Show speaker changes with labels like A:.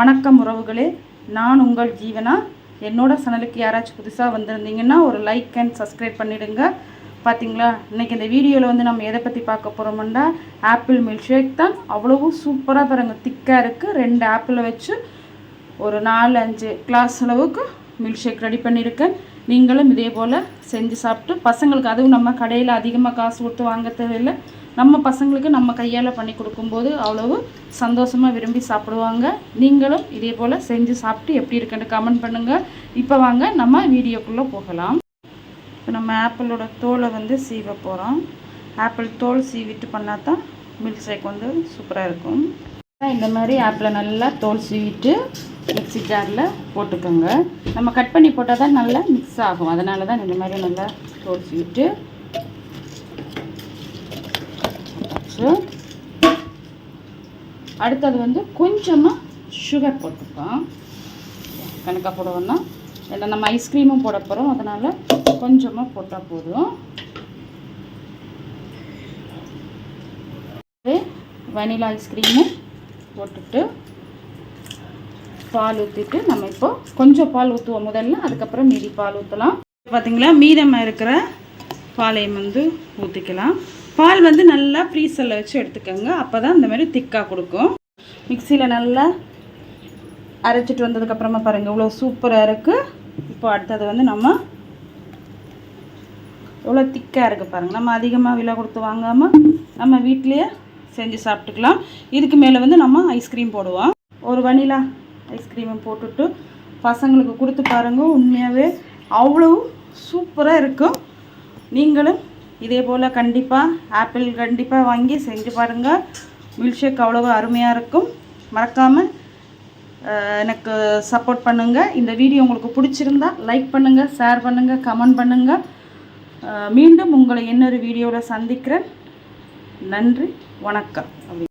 A: வணக்கம் உறவுகளே. நான் உங்கள் ஜீவனா? என்னோட சேனலுக்கு யாராச்சும் புதுசாக வந்திருந்தீங்கன்னா ஒரு லைக் அண்ட் சப்ஸ்கிரைப் பண்ணிவிடுங்க பார்த்தீங்களா இன்றைக்கி இந்த வீடியோவில் வந்து நம்ம எதை பற்றி பார்க்க போகிறோம்னா ஆப்பிள் மில்க் ஷேக் தான். அவ்வளவும் சூப்பராக பாருங்க. திக்காக இருக்குது ரெண்டு ஆப்பிளை வச்சு ஒரு நாலு அஞ்சு கிளாஸ் அளவுக்கு மில்க் ஷேக் ரெடி பண்ணியிருக்கேன். நீங்களும் இதே போல் செஞ்சு சாப்பிட்டு பசங்களுக்கு அதுவும் நம்ம கடையில் அதிகமாக காசு கொடுத்து வாங்க தேவையில்லை. நம்ம பசங்களுக்கு நம்ம கையால் பண்ணி கொடுக்கும்போது அவ்வளவு சந்தோஷமாக விரும்பி சாப்பிடுவாங்க. நீங்களும் இதே போல் செஞ்சு சாப்பிட்டு எப்படி இருக்குன்னு கமெண்ட் பண்ணுங்கள் இப்போ வாங்க நம்ம வீடியோக்குள்ளே போகலாம். இப்போ நம்ம ஆப்பிளோட தோலை வந்து சீவ போகிறோம் ஆப்பிள் தோல் சீவிட்டு பண்ணால் தான் மில்க் ஷேக் வந்து சூப்பராக இருக்கும். இந்த மாதிரி ஆப்பிளை நல்லா தோல் சீவிட்டு மிக்ஸி ஜாரில் போட்டுக்கோங்க. நம்ம கட் பண்ணி போட்டால் தான் நல்லா மிக்ஸ் ஆகும். அதனால தான் இந்த மாதிரி நல்லா தோல் சீவிட்டு போட்டாச்சு. அடுத்தது வந்து கொஞ்சமாக சுகர் போட்டுப்போம் கணக்காக போடுவோம்னா ஏன்னா நம்ம ஐஸ்கிரீமும் போட போகிறோம் அதனால் கொஞ்சமாக போட்டால் போதும். வனிலா ஐஸ்கிரீமும் போட்டுட்டு பால் ஊற்றிட்டு நம்ம இப்போ கொஞ்சம் பால் ஊற்றுவோம் முதல்ல. அதுக்கப்புறம் மீதி பால் ஊற்றலாம் பார்த்தீங்களா மீதமாக இருக்கிற பாலையும் வந்து ஊற்றிக்கலாம் பால் வந்து நல்லா ஃப்ரீசரில் வச்சு எடுத்துக்கோங்க. அப்போ தான் இந்த மாதிரி திக்காக கொடுக்கும். மிக்சியில் நல்லா அரைச்சிட்டு வந்ததுக்கப்புறமா பாருங்கள் இவ்வளோ சூப்பராக இருக்குது இப்போ அடுத்தது வந்து நம்ம இவ்வளோ திக்காக இருக்குது பாருங்கள் நம்ம அதிகமாக விலை கொடுத்து வாங்காமல் நம்ம வீட்லேயே செஞ்சு சாப்பிட்டுக்கலாம். இதுக்கு மேலே வந்து நம்ம ஐஸ்கிரீம் போடுவோம். ஒரு வனிலா ஐஸ்கிரீமை போட்டுட்டு பசங்களுக்கு கொடுத்து பாருங்கள் உண்மையாகவே அவ்வளோ சூப்பராக இருக்கும். நீங்களும் இதே போல் கண்டிப்பாக ஆப்பிள் கண்டிப்பாக வாங்கி செஞ்சு பாருங்கள் மில்க் ஷேக் அவ்வளோ அருமையாக இருக்கும். மறக்காமல் எனக்கு சப்போர்ட் பண்ணுங்கள் இந்த வீடியோ உங்களுக்கு பிடிச்சிருந்தா லைக் பண்ணுங்கள் ஷேர் பண்ணுங்கள் கமெண்ட் பண்ணுங்கள் மீண்டும் உங்களை இன்னொரு வீடியோவில் சந்திக்கிறேன். நன்றி வணக்கம்.